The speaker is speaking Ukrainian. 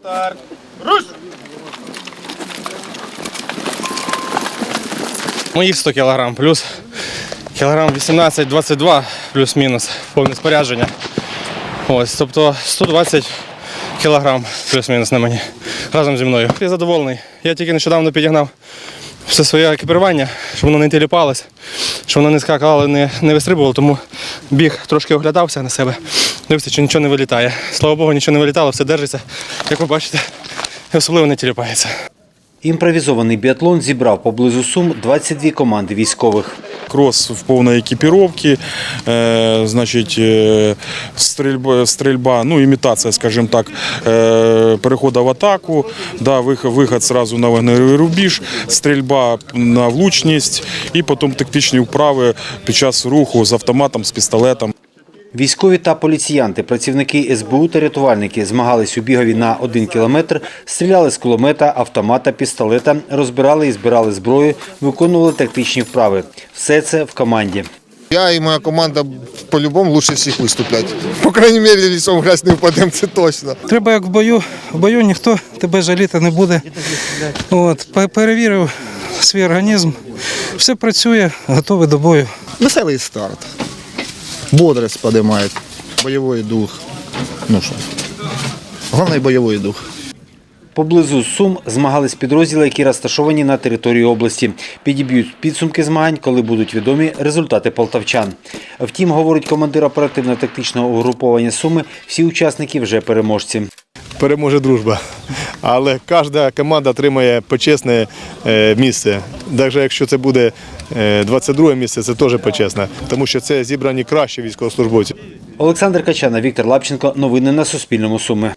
Старт. Руш! Моїх 100 кг плюс кілограм 18-22 плюс-мінус повне спорядження. Ось, тобто 120 кілограм плюс-мінус на мені разом зі мною. Я задоволений. Я тільки нещодавно підігнав все своє екіпірування, щоб воно не тіліпалось, щоб воно не скакало, не, не вистрибувало, тому біг трошки оглядався на себе. Дивився, чи нічого не вилітає. Слава Богу, нічого не вилітало, все держиться, як ви бачите, і особливо не тіліпається. Імпровізований біатлон зібрав поблизу Сум 22 команди військових. кросс в полной экипировке, э, значит, э, стрельба, стрельба, ну, имитация, скажем так, э, перехода в атаку, да, выход, выход сразу на вогневий рубіж, стрільба на влучність і потім тактичні вправи під час руху з автоматом, з пістолетом. Військові та поліціянти, працівники СБУ та рятувальники змагались у бігові на один кілометр, стріляли з кулемета, автомата, пістолета, розбирали і збирали зброю, виконували тактичні вправи. Все це в команді. Я и моя команда по-любому лучше всех выступлять. По крайней мере, лицом в грязь не упадем, це точно. Треба як в бою. В бою ніхто тебе жаліти не буде. От, перевірив свій організм. Все працює, готовий до бою. Веселий старт. Бодрость поднимает. Бойовий дух. Ну що. Головний бойовий дух. Поблизу Сум змагались підрозділи, які розташовані на території області. Підіб'ють підсумки змагань, коли будуть відомі результати полтавчан. Втім, говорить командир оперативно-тактичного угруповання Суми, всі учасники вже переможці. переможе дружба. Але кожна команда отримає почесне е, місце. Навіть якщо це буде е, 22 місце, це теж почесне, тому що це зібрані кращі військовослужбовці. Олександр Качана, Віктор Лапченко. Новини на Суспільному Суми.